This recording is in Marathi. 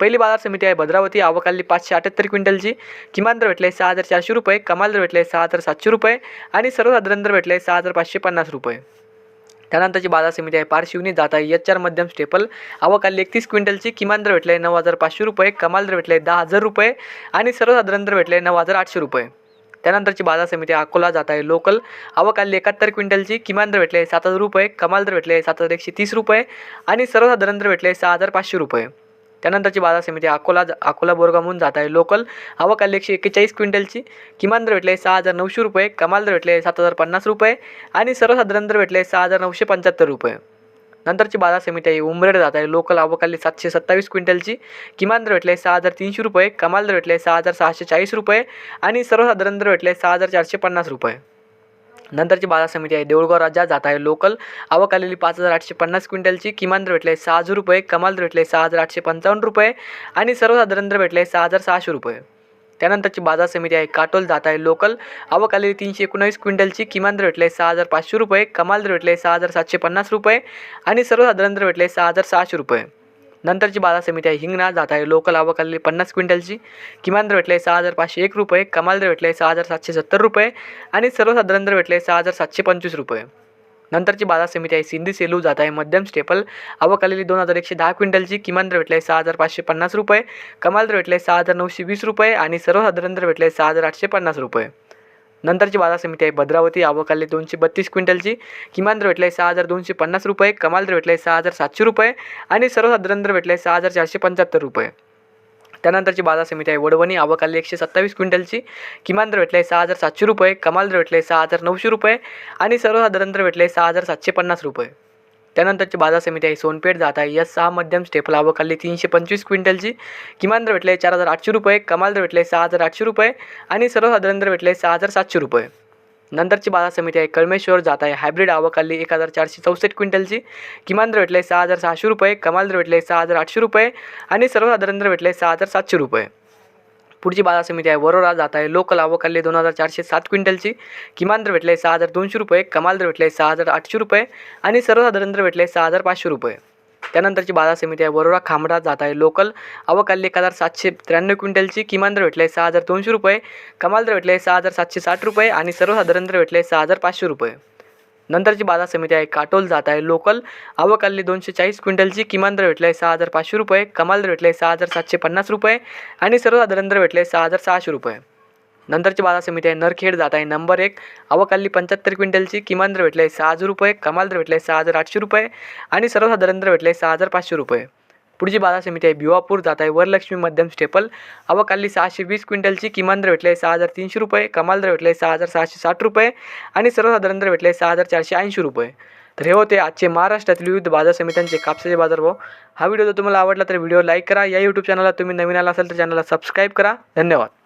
पहिली बाजार समिती आहे भद्रावती. आवकाली पाचशे अठ्ठ्याहत्तर क्विंटलची. किमान दर भेटले सहा हजार चारशे रुपये. कमाल दर भेटले सहा हजार सातशे रुपये. आणि सर्वसाधारण दर भेटले सहा हजार पाचशे पन्नास रुपये. त्यानंतरची बाजार समिती आहे पारशिवनी जात आहे एच आर मध्यम स्टेपल. आवकाली एकतीस क्विंटलची. किमान दर भेटले नऊ हजार पाचशे रुपये. कमाल दर भेटले दहा हजार रुपये. आणि सर्वसाधारण दर भेटले नऊ हजार आठशे रुपये. त्यानंतरची बाजार समिती अकोला. जात आहे लोकल. आवकाली एकाहत्तर क्विंटलची. किमान दर भेटले सात हजार रुपये. कमाल दर भेटले सात हजार एकशे तीस रुपये. आणि सर्वसाधारण दर भेटले सहा हजार पाचशे रुपये. त्यानंतरची बाजार समिती अकोला अकोला बोरगामहून जात आहे. लोकल आवकाली एकशे एक्केचाळीस क्विंटलची. किमान दर भेटले सहा हजार नऊशे रुपये कमाल दर भेटले सात हजार पन्नास रुपये आणि सर्वसाधारण दर भेटले सहा हजार नऊशे पंच्याहत्तर रुपये. नंतरची बाजार समिती आहे उमरेड जात आहे. लोकल आवकाली सातशे सत्तावीस क्विंटलची. किमान दर भेटले सहा हजार तीनशे रुपये कमाल दर भेटले सहा हजार सहाशे चाळीस रुपये आणि सर्वसाधारण दर भेटले सहा हजार चारशे पन्नास रुपये. नंतरची बाजार समिती आहे. देऊळगाव राज्यात जात आहे. लोकल आवक आलेली पाच हजार आठशे पन्नास क्विंटलची किमान दर भेटले सहा हजार रुपये कमाल दर भेटले सहा हजार आठशे पंचावन्न रुपये आणि सर्वसाधारण दर भेटले सहा हजार सहाशे रुपये. त्यानंतरची बाजार समिती आहे. काटोल जात आहे. लोकल आवक आलेली तीनशे एकोणावीस क्विंटलची किमान दर भेटले सहा हजार पाचशे रुपये कमाल दर भेटले सहा हजार सातशे पन्नास रुपये आणि सर्वसाधारण दर भेटले सहा हजार सहाशे रुपये. नंतरची बाजार समिती आहे. हिंगणा जात आहे. लोकल आवक आलेली पन्नास क्विंटलची. किमान दर भेटले सहा हजार पाचशे एक रुपये. कमाल दर भेटले सहा हजार सातशे सत्तर रुपये. आणि सर्वसाधारण दर भेटले सहा हजार सातशे पंचवीस रुपये. नंतरची बाजार समिती आहे. सिंधी सेलू जात आहे. मध्यम स्टेपल. आवक आलेली दोन हजार एकशे दहा क्विंटलची. किमान दर भेटले सहा हजार पाचशे पन्नास रुपये. कमाल दर भेटले सहा हजार नऊशे वीस रुपये. आणि सर्वसाधारण दर भेटले सहा हजार आठशे पन्नास रुपये. नंतरची बाजार समिती आहे. भद्रावती आवकाले दोनशे बत्तीस क्विंटलची. किमान दर आहे सहा हजार दोनशे पन्नास रुपये. कमाल दर भेटले सहा हजार सातशे रुपये. आणि सर्वसाधारण दर भेटले सहा हजार चारशे पंच्याहत्तर रुपये. त्यानंतरची बाजार समिती आहे. वडवणी आवक एकशे सत्तावीस क्विंटलची. किमान दर आहे सहा हजार सातशे रुपये. कमाल दर भेटले सहा हजार नऊशे रुपये. आणि सर्वसाधारण दर भेटले सहा हजार सातशे पन्नास रुपये. त्यानंतरची बाजार समिती आहे सोनपेठ जात आहे. या सहा मध्यम स्टेपल आवक आलेली तीनशे पंचवीस क्विंटलची. किमान दर भेटले चार हजार आठशे रुपये कमाल दर भेटले सहा हजार आठशे रुपये आणि सर्वसाधारण दर भेटले सहा हजार सातशे रुपये. नंतरची बाजार समिती आहे कळमेश्वर जात आहे. हायब्रिड आवक आली एक हजार चारशे चौसष्ट क्विंटलची. किमान दर भेटले सहा हजार सहाशे रुपये कमाल दर भेटले सहा हजार आठशे रुपये आणि सर्वसाधारण दर भेटले सहा हजार सातशे रुपये. पुढची बाजार समिती आहे. वरोरा जात आहे. लोकल आवकाले दोन हजार चारशे सात क्विंटलची. किमान दर भेटले सहा हजार दोनशे रुपये. कमाल दर भेटले सहा हजार आठशे रुपये. आणि सर्वसाधारण दर भेटले सहा हजार पाचशे रुपये. त्यानंतरची बाजार समिती आहे. वरोरा खांबडा जात आहे. लोकल आवक एक हजार सातशे त्र्याण्णव क्विंटलची. किमान दर भेटले सहा हजार दोनशे रुपये. कमाल दर भेटले सहा हजार सातशे साठ रुपये. आणि सर्वसाधारण दर भेटले सहा हजार पाचशे रुपये. नंतरची बाजार समिती आहे. काटोल जात आहे. लोकल आवक आलेली दोनशे चाळीस क्विंटलची. किमान दर भेटले सहा हजार पाचशे रुपये. कमाल दर भेटले सहा हजार सातशे पन्नास रुपये. आणि सर्वसाधारण दर भेटले सहा हजार सहाशे रुपये. नंतरची बाजार समिती आहे. नरखेड जात आहे. नंबर एक. आवक आलेली पंच्याहत्तर क्विंटलची. किमान दर भेटले सहा हजार रुपये. कमाल दर भेटले सहा हजार आठशे रुपये. आणि सर्वसाधारण दर भेटले सहा हजार पाचशे रुपये. पुढची बाजार समिती आहे. भिवापूर जात आहे. वरलक्ष्मी मध्यम स्टेपल. आवक आलेली सहाशे वीस क्विंटलची. किमान दर भेटले सहा हजार तीनशे रुपये. कमाल दर भेटले सहा हजार सहाशे साठ रुपये. आणि सर्वसाधारण दर भेटले सहा हजार चारशे ऐंशी रुपये. तर हे होते आजचे महाराष्ट्रातील विविध बाजार समित्यांचे कापसाचे बाजारभाव हा व्हिडिओ जर तुम्हाला आवडला तर व्हिडिओ लाईक करा. या यूट्यूब चॅनलला तुम्ही नवीन आला असाल तर चॅनलला सबस्क्राईब करा. धन्यवाद.